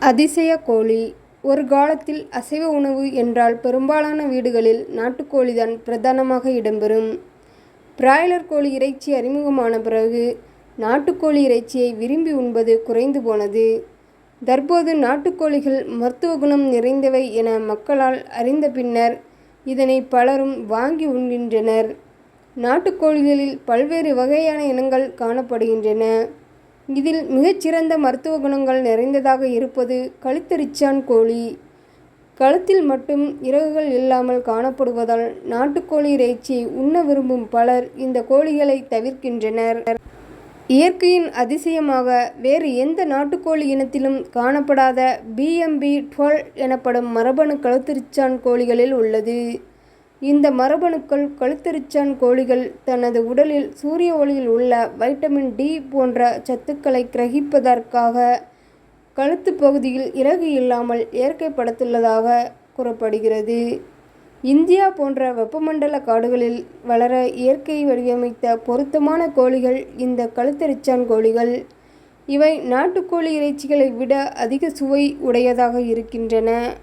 அதிசய கோழி ஒரு காலத்தில் அசைவ உணவு என்றால் பெரும்பாலான வீடுகளில் நாட்டுக்கோழிதான் பிரதானமாக இடம்பெறும். பிராய்லர் கோழி இறைச்சி அறிமுகமான பிறகு நாட்டுக்கோழி இறைச்சியை விரும்பி உண்பது குறைந்து போனது. தற்போது நாட்டுக்கோழிகள் மருத்துவ குணம் நிறைந்தவை என மக்களால் அறிந்த பின்னர் இதனை பலரும் வாங்கி உண்கின்றனர். நாட்டுக்கோழிகளில் பல்வேறு வகையான இனங்கள் காணப்படுகின்றன. இதில் மிகச்சிறந்த மருத்துவ குணங்கள் நிறைந்ததாக இருப்பது கழுத்தரிச்சான் கோழி. கழுத்தில் மட்டும் இறகுகள் இல்லாமல் காணப்படுவதால் நாட்டுக்கோழி இறைச்சியை உண்ண விரும்பும் பலர் இந்த கோழிகளை தவிர்க்கின்றனர். இயற்கையின் அதிசயமாக வேறு எந்த நாட்டுக்கோழி இனத்திலும் காணப்படாத பிஎம்பி டுவெல் எனப்படும் மரபணு கழுத்திருச்சான் கோழிகளில் உள்ளது. இந்த மரபணுக்கள் கழுத்தரிச்சான் கோழிகள் தனது உடலில் சூரிய ஒளியில் உள்ள வைட்டமின் டி போன்ற சத்துக்களை கிரகிப்பதற்காக கழுத்து பகுதியில் இறகு இல்லாமல் இயற்கைப்படுத்துள்ளதாக கூறப்படுகிறது. இந்தியா போன்ற வெப்பமண்டல காடுகளில் வளர இயற்கை வடிவமைத்த பொருத்தமான கோழிகள் இந்த கழுத்தரிச்சான் கோழிகள். இவை நாட்டுக்கோழி இறைச்சிகளை விட அதிக சுவை உடையதாக இருக்கின்றன.